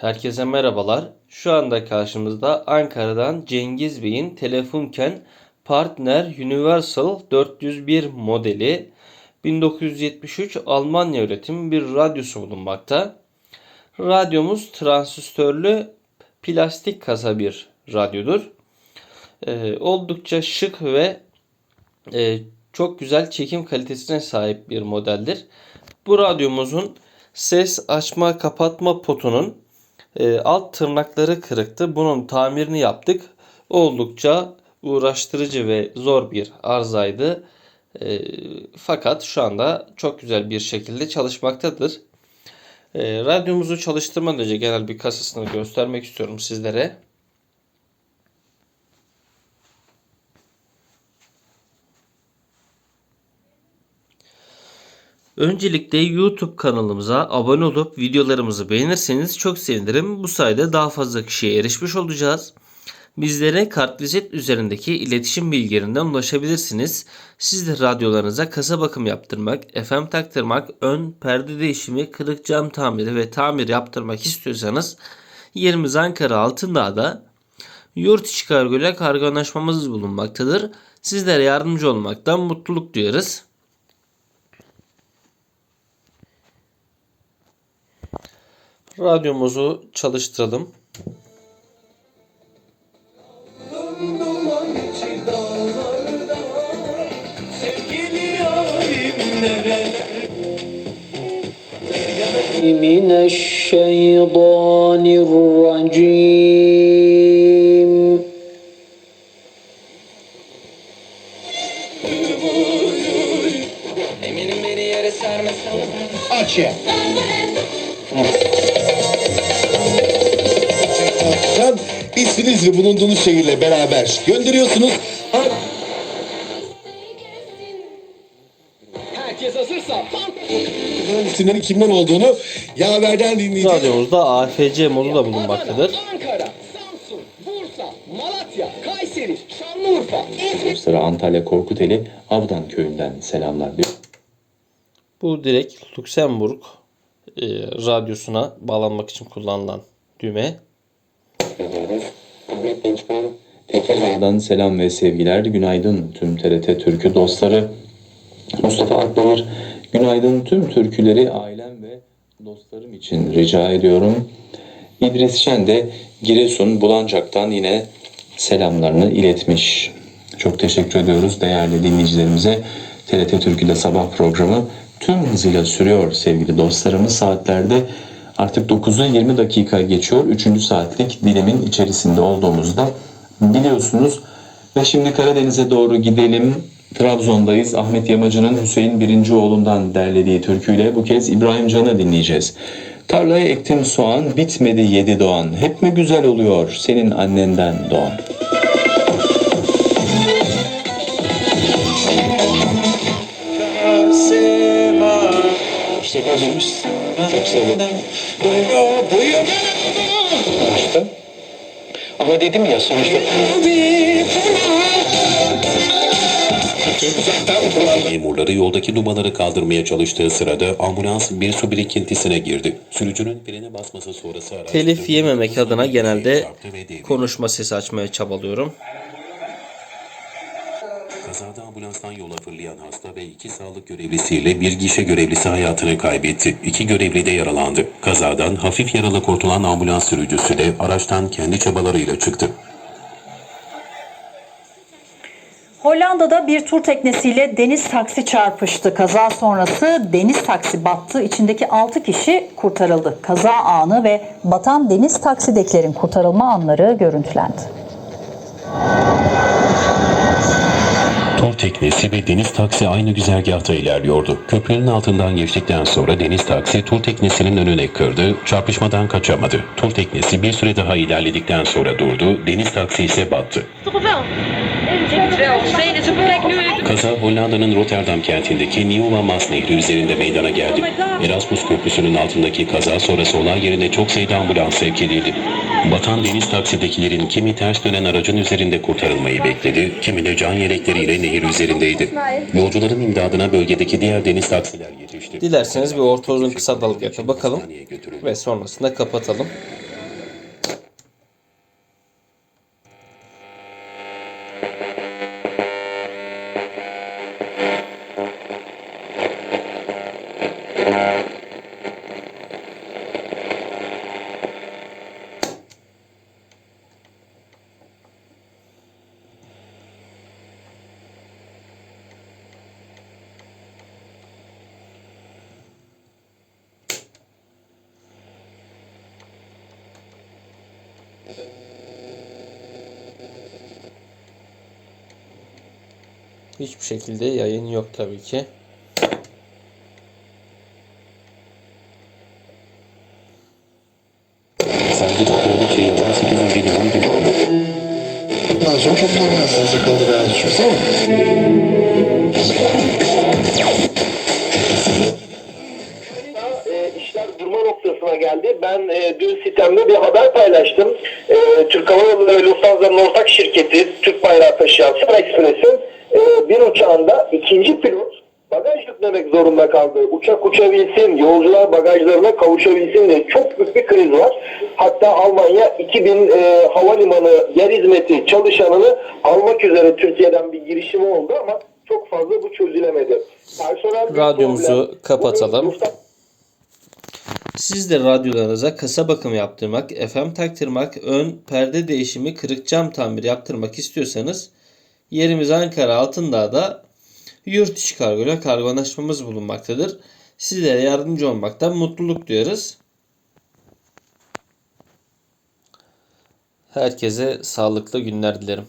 Herkese merhabalar. Şu anda karşımızda Ankara'dan Cengiz Bey'in Telefunken Partner Universal 401 modeli 1973 Almanya üretimi bir radyosu bulunmakta. Radyomuz transistörlü plastik kasa bir radyodur. Ee, oldukça şık ve e, çok güzel çekim kalitesine sahip bir modeldir. Bu radyomuzun ses açma kapatma potunun e, alt tırnakları kırıktı. Bunun tamirini yaptık. Oldukça uğraştırıcı ve zor bir arızaydı. E, fakat şu anda çok güzel bir şekilde çalışmaktadır. E, radyomuzu çalıştırmadan önce genel bir kasasını göstermek istiyorum sizlere. Öncelikle YouTube kanalımıza abone olup videolarımızı beğenirseniz çok sevinirim. Bu sayede daha fazla kişiye erişmiş olacağız. Bizlere kartvizit üzerindeki iletişim bilgilerinden ulaşabilirsiniz. Siz de radyolarınıza kasa bakım yaptırmak, FM taktırmak, ön perde değişimi, kırık cam tamiri ve tamir yaptırmak istiyorsanız yerimiz Ankara Altındağ'da yurt içi kargo ile kargo anlaşmamız bulunmaktadır. Sizlere yardımcı olmaktan mutluluk duyarız. Radyomuzu çalıştıralım. Duman içi dağlarda Sevgili yarim nereler من الشيطان الرجيم Eminim beni yere sermezsen Aç ya. İsminiz ve bulunduğunuz şehirle beraber gönderiyorsunuz. Herkes hazırsa isimlerin kimden olduğunu yaverden dinleyeceğiz. Radyomuzda AFC modu da bulunmaktadır. Ankara, Samsun, Bursa, Malatya, Kayseri, Şanlıurfa, İzmir Sıra Antalya Korkuteli Avdan köyünden selamlar diyor. Bu direkt Luxemburg e, radyosuna bağlanmak için kullanılan düğme. Tekrardan selam ve sevgiler. Günaydın tüm TRT Türkü dostları. Mustafa Akdemir, günaydın tüm türküleri ailem ve dostlarım için rica ediyorum. İdris Şen de Giresun Bulancak'tan yine selamlarını iletmiş. Çok teşekkür ediyoruz değerli dinleyicilerimize. TRT Türkü'de sabah programı tüm hızıyla sürüyor sevgili dostlarımız. Saatlerde artık 9'u 20 dakika geçiyor. 3. saatlik dilimin içerisinde olduğumuzda biliyorsunuz. Ve şimdi Karadeniz'e doğru gidelim. Trabzon'dayız. Ahmet Yamacı'nın Hüseyin Birincioğlu'ndan derlediği türküyle bu kez İbrahim Can'ı dinleyeceğiz. Tarlaya ektim soğan, bitmedi yedi doğan. Hep mi güzel oluyor senin annenden doğan? Gözümüz. Çok boyu. İşte. Ama dedim ya sonuçta. Memurları yoldaki dumanları kaldırmaya çalıştığı sırada ambulans bir su birikintisine girdi. Sürücünün frene basması sonrası. Telif yememek adına genelde konuşma sesi açmaya çabalıyorum. Kazada ambulanstan yola fırlayan hasta ve iki sağlık görevlisiyle bir gişe görevlisi hayatını kaybetti. İki görevli de yaralandı. Kazadan hafif yaralı kurtulan ambulans sürücüsü de araçtan kendi çabalarıyla çıktı. Hollanda'da bir tur teknesiyle deniz taksi çarpıştı. Kaza sonrası deniz taksi battı. İçindeki 6 kişi kurtarıldı. Kaza anı ve batan deniz taksidekilerin kurtarılma anları görüntülendi. Tur teknesi ve deniz taksi aynı güzergahta ilerliyordu. Köprünün altından geçtikten sonra deniz taksi tur teknesinin önüne kırdı, çarpışmadan kaçamadı. Tur teknesi bir süre daha ilerledikten sonra durdu, deniz taksi ise battı. Kaza Hollanda'nın Rotterdam kentindeki Nieuwe Maas Nehri üzerinde meydana geldi. Erasmus Köprüsü'nün altındaki kaza sonrası olay yerine çok sayıda ambulans sevk edildi. Batan deniz taksidekilerin kimi ters dönen aracın üzerinde kurtarılmayı bekledi, kimi de can yelekleriyle nehir üzerindeydi. Yolcuların imdadına bölgedeki diğer deniz taksiler yetişti. Dilerseniz bir orta uzun kısa dalıp bakalım ve sonrasında kapatalım. Yeah. Hiçbir şekilde yayın yok tabii ki. Sergi oldukça yıllar 8. yılın bir Bundan sonra çok normal kaldı biraz düşünsene. Geldi. Ben e, dün sitemde bir haber paylaştım. E, Türk Hava Yolları ve Lufthansa'nın ortak şirketi Türk bayrağı taşıyan Star Express'in e, bir uçağında ikinci pilot bagaj yüklemek zorunda kaldı. Uçak uçabilsin, yolcular bagajlarına kavuşabilsin diye çok büyük bir kriz var. Hatta Almanya 2000 e, havalimanı yer hizmeti çalışanını almak üzere Türkiye'den bir girişimi oldu ama çok fazla bu çözülemedi. Personel Radyomuzu problem. kapatalım. Bugün Siz de radyolarınıza kasa bakımı yaptırmak, FM taktırmak, ön perde değişimi, kırık cam tamiri yaptırmak istiyorsanız yerimiz Ankara Altındağ'da yurt içi kargo ile kargolaşmamız bulunmaktadır. Sizlere yardımcı olmaktan mutluluk duyarız. Herkese sağlıklı günler dilerim.